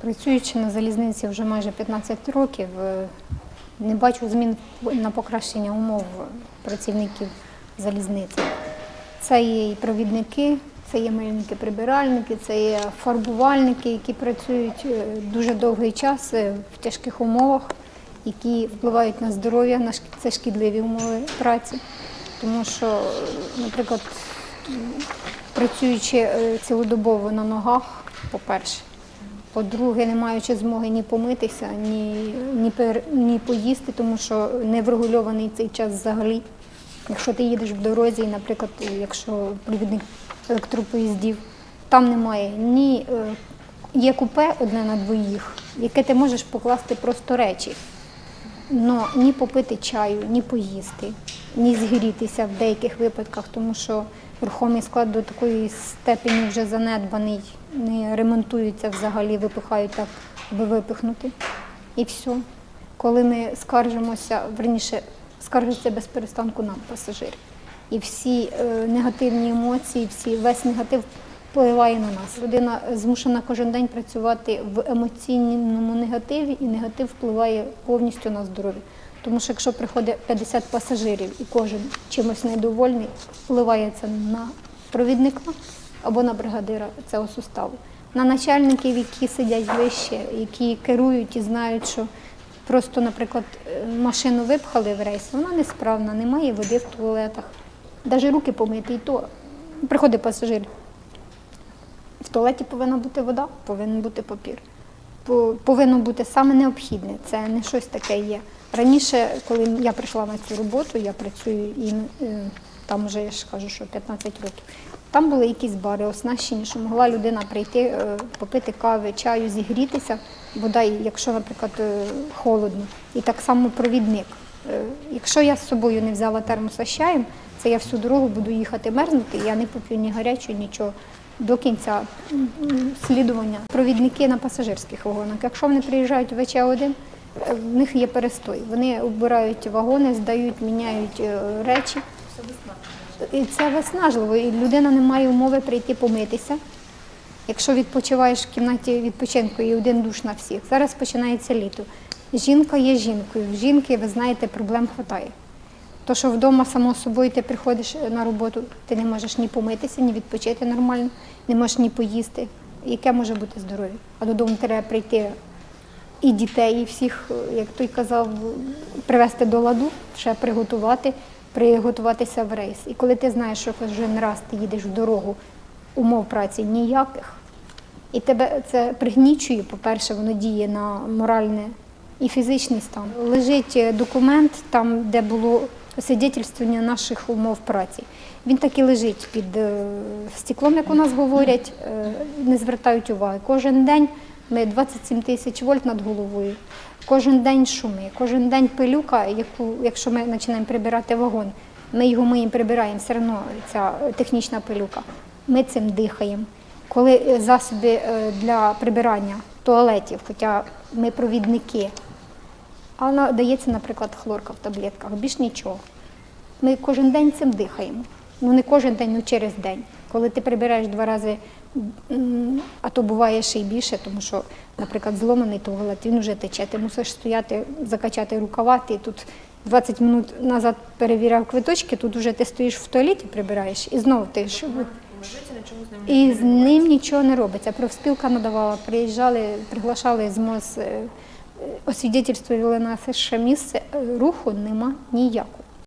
Працюючи на залізниці вже майже 15 років, е, не бачу змін на покращення умов працівників залізниці. Це є і провідники, це є мельники-прибиральники, це є фарбувальники, які працюють е, дуже довгий час е, в тяжких умовах, які впливають на здоров'я, на це шкідливі умови праці. Тому що, наприклад, працюючи цілодобово на ногах, по-перше, по-друге, не маючи змоги ні помитися, ні, ні, пер, ні поїсти, тому що не врегульований цей час взагалі. Якщо ти їдеш в дорозі, наприклад, якщо провідник електропоїздів, там немає ні е, є купе одне на двоїх, яке ти можеш покласти просто речі. Но ні попити чаю, ні поїсти, ні зігрітися в деяких випадках, тому що рухомий склад до такої степені вже занедбаний, не ремонтуються взагалі, випихають так, аби випихнути. І все. Коли ми скаржимося, верніше, скаржаться без перестанку нам, пасажири. І всі е, негативні емоції, всі, весь негатив впливає на нас. Людина змушена кожен день працювати в емоційному негативі, і негатив впливає повністю на здоров'я. Тому що якщо приходить 50 пасажирів і кожен чимось недовольний, впливає це на провідника або на бригадира цього суставу, на начальників, які сидять вище, які керують і знають, що просто, наприклад, е, машину випхали в рейс, вона несправна, немає води в туалетах, навіть руки помити, і то приходить пасажир. В туалеті повинна бути вода, повинен бути папір. По- Повинно бути саме необхідне, це не щось таке є. Раніше, коли я прийшла на цю роботу, я працюю і е, там вже я ж кажу, що 15 років. Там були якісь бари оснащені, що могла людина прийти, е, попити кави, чаю, зігрітися, бодай, якщо, наприклад, е, холодно. І так само провідник. Якщо я з собою не взяла термоса з чаєм, це я всю дорогу буду їхати мерзнути, і я не поп'ю ні гарячого, нічого до кінця слідування. Провідники на пасажирських вагонах. Якщо вони приїжджають в ВЧ-1, е, в них є перестой. Вони обирають вагони, здають, міняють е, речі. І це виснажливо. І людина не має умови прийти помитися. Якщо відпочиваєш в кімнаті відпочинку і один душ на всіх. Зараз починається літо. Жінка є жінкою. В жінки, ви знаєте, проблем вистачає. То, що вдома само собою ти приходиш на роботу, ти не можеш ні помитися, ні відпочити нормально, не можеш ні поїсти. Яке може бути здоров'я? А додому треба прийти і дітей, і всіх, як той казав, привести до ладу, ще приготувати, приготуватися в рейс. І коли ти знаєш, що кожен раз ти їдеш в дорогу, умов праці ніяких, і тебе це пригнічує, по-перше, воно діє на моральне і фізичний стан. Лежить е, документ там, де було свідетельствування наших умов праці. Він так і лежить під е, стеклом, як у нас говорять, е, не звертають уваги. Кожен день ми 27 тисяч вольт над головою. Кожен день шуми, кожен день пилюка, яку, якщо ми починаємо прибирати вагон, ми його миємо, прибираємо, все одно ця технічна пилюка. Ми цим дихаємо. Коли засоби для прибирання туалетів, хоча ми провідники, а вона дається, наприклад, хлорка в таблетках, більш нічого. Ми кожен день цим дихаємо. Ну не кожен день, ну через день. Коли ти прибираєш два рази, а то буває ще й більше, тому що, наприклад, зломаний туалет, він вже тече. Ти мусиш стояти, закачати рукава, ти тут 20 минут назад перевіряв квиточки, тут вже ти стоїш в туалеті, прибираєш, і знову ти ж. І з ним нічого не робиться. Профспілка надавала, приїжджали, приглашали з МОЗ, освідетельствували на ще місце. Руху нема ніякого.